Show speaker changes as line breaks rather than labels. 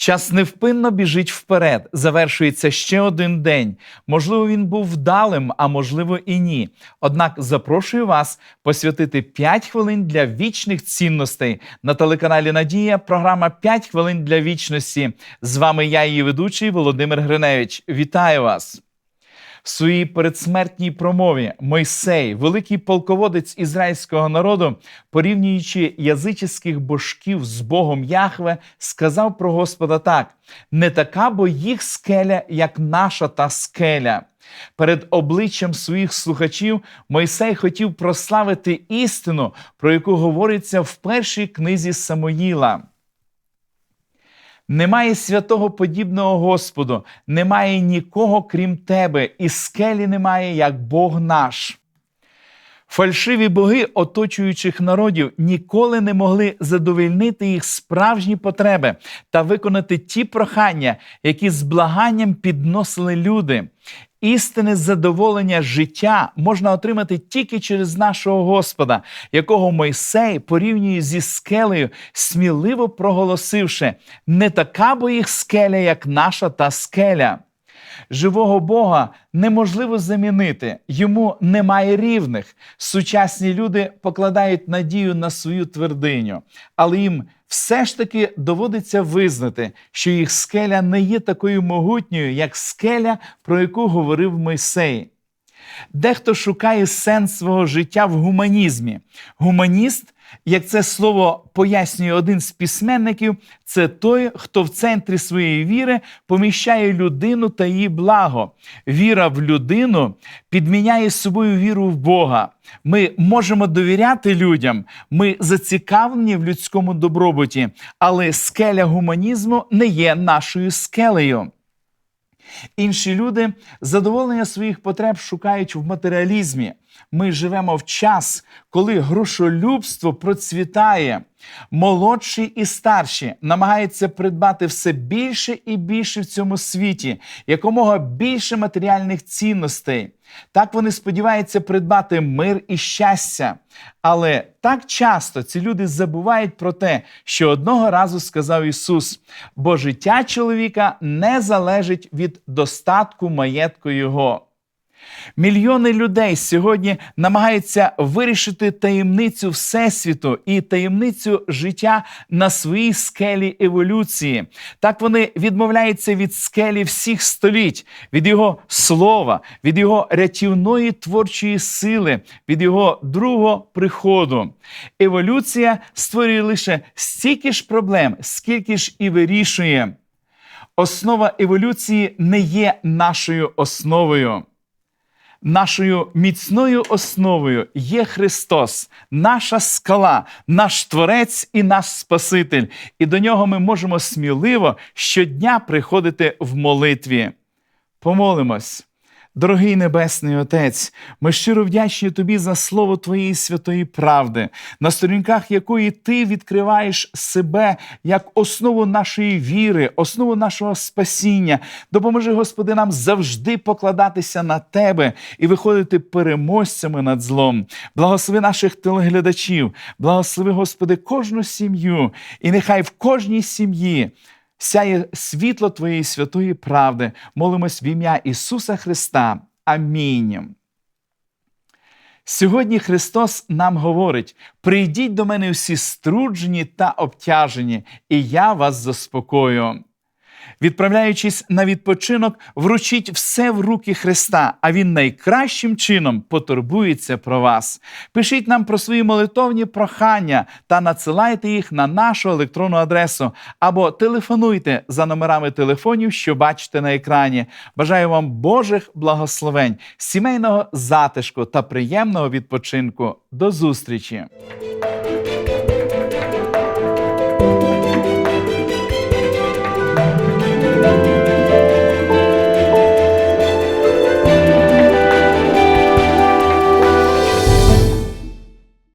Час невпинно біжить вперед. Завершується ще один день. Можливо, він був вдалим, а можливо і ні. Однак запрошую вас посвятити 5 хвилин для вічних цінностей на телеканалі Надія. Програма «5 хвилин для вічності. З вами я, її ведучий Володимир Гриневич. Вітаю вас! В своїй передсмертній промові Мойсей, великий полководець ізраїльського народу, порівнюючи язичних божків з Богом Яхве, сказав про Господа так: не така бо їх скеля, як наша та скеля. Перед обличчям своїх слухачів Мойсей хотів прославити істину, про яку говориться в першій книзі Самоїла. Немає святого подібного Господу, немає нікого крім тебе, і скелі немає, як Бог наш. Фальшиві боги оточуючих народів ніколи не могли задовільнити їх справжні потреби та виконати ті прохання, які з благанням підносили люди. Істинне задоволення життя можна отримати тільки через нашого Господа, якого Мойсей порівнює зі скелею, сміливо проголосивши: не така бо їх скеля, як наша та скеля. Живого Бога неможливо замінити, йому немає рівних. Сучасні люди покладають надію на свою твердиню, але їм все ж таки доводиться визнати, що їх скеля не є такою могутньою, як скеля, про яку говорив Мойсей. Дехто шукає сенс свого життя в гуманізмі. Гуманіст, як це слово пояснює один з письменників, це той, хто в центрі своєї віри поміщає людину та її благо. Віра в людину підміняє собою віру в Бога. Ми можемо довіряти людям, ми зацікавлені в людському добробуті, але скеля гуманізму не є нашою скелею. Інші люди задоволення своїх потреб шукають в матеріалізмі. Ми живемо в час, коли грошолюбство процвітає. Молодші і старші намагаються придбати все більше і більше в цьому світі, якомога більше матеріальних цінностей. Так вони сподіваються придбати мир і щастя. Але так часто ці люди забувають про те, що одного разу сказав Ісус: бо життя чоловіка не залежить від достатку маєтку Його. Мільйони людей сьогодні намагаються вирішити таємницю Всесвіту і таємницю життя на своїй скелі еволюції. Так вони відмовляються від скелі всіх століть, від його слова, від його рятівної творчої сили, від його другого приходу. Еволюція створює лише стільки ж проблем, скільки ж і вирішує. Основа еволюції не є нашою основою. Нашою міцною основою є Христос, наша скала, наш Творець і наш Спаситель. І до нього ми можемо сміливо щодня приходити в молитві. Помолимось. Дорогий Небесний Отець, ми щиро вдячні Тобі за слово Твоєї святої правди, на сторінках якої Ти відкриваєш себе як основу нашої віри, основу нашого спасіння. Допоможи, Господи, нам завжди покладатися на Тебе і виходити переможцями над злом. Благослови наших телеглядачів, благослови, Господи, кожну сім'ю, і нехай в кожній сім'ї сяє світло Твоєї святої правди. Молимось в ім'я Ісуса Христа. Амінь. Сьогодні Христос нам говорить: прийдіть до мене всі струджені та обтяжені, і я вас заспокою. Відправляючись на відпочинок, вручіть все в руки Христа, а Він найкращим чином потурбується про вас. Пишіть нам про свої молитовні прохання та надсилайте їх на нашу електронну адресу або телефонуйте за номерами телефонів, що бачите на екрані. Бажаю вам Божих благословень, сімейного затишку та приємного відпочинку. До зустрічі!